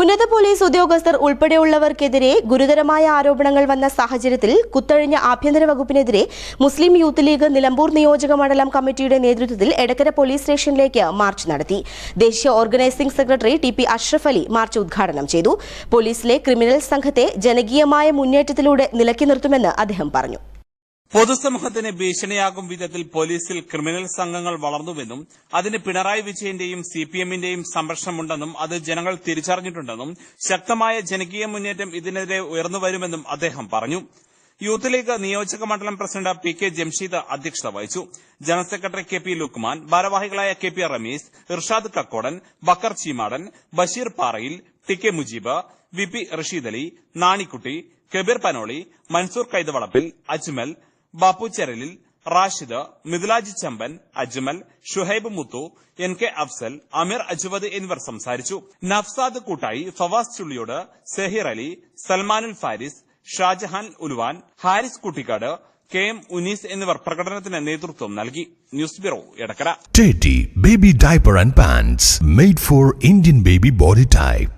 ഉന്നത പോലീസ് ഉദ്യോഗസ്ഥർ ഉൾപ്പെടെയുള്ളവർക്കെതിരെ ഗുരുതരമായ ആരോപണങ്ങൾ വന്ന സാഹചര്യത്തിൽ കുത്തഴിഞ്ഞ ആഭ്യന്തര വകുപ്പിനെതിരെ മുസ്ലിം യൂത്ത് ലീഗ് നിലമ്പൂർ നിയോജക മണ്ഡലം കമ്മിറ്റിയുടെ നേതൃത്വത്തിൽ എടക്കര പോലീസ് സ്റ്റേഷനിലേക്ക് മാർച്ച് നടത്തി. ദേശീയ organising secretary T P Ashraf Ali march ഉദ്ഘാടനം ചെയ്തു. പോലീസിലെ ക്രിമിനൽ സംഘത്തെ ജനകീയമായ മുന്നേറ്റത്തിലൂടെ നിലക്കി നിർത്തുമെന്ന് അദ്ദേഹം പറഞ്ഞു. പൊതുസമൂഹത്തിന് ഭീഷണിയാകും വിധത്തിൽ പോലീസിൽ ക്രിമിനൽ സംഘങ്ങൾ വളർന്നുവെന്നും അതിന് പിണറായി വിജയന്റെയും സി പി എമ്മിന്റെയും സംരക്ഷണമുണ്ടെന്നും അത് ജനങ്ങൾ തിരിച്ചറിഞ്ഞിട്ടുണ്ടെന്നും ശക്തമായ ജനകീയ മുന്നേറ്റം ഇതിനെതിരെ ഉയർന്നുവരുമെന്നും അദ്ദേഹം പറഞ്ഞു. യൂത്ത് ലീഗ് നിയോജക മണ്ഡലം പ്രസിഡന്റ് പി കെ ജംഷീദ് അധ്യക്ഷത വഹിച്ചു. General secretary K P Lukman ഭാരവാഹികളായ K P Rameez Irshad Kakkodan Bakkar Cheemadan Basheer Parayil T K Mujeeb V P Rasheed Ali Nanikkutty Kabeer Panoli Mansoor Kaithavalappil Ajmal Bappu Cheralil Rashid Mithulaj Champan Ajmal Shuhaib Muthu N K Afsal Ameer Ajwad എന്നിവർ സംസാരിച്ചു. Nafsad Koottayi Fawas Chulliyode Sehir Ali Salmanul Faris Shajahan Uluvan Haris Kuttikkad K M Unees എന്നിവർ പ്രകടനത്തിന് നേതൃത്വം നൽകി. News bureau Edakkara. Baby diaper and pants made for Indian baby body type.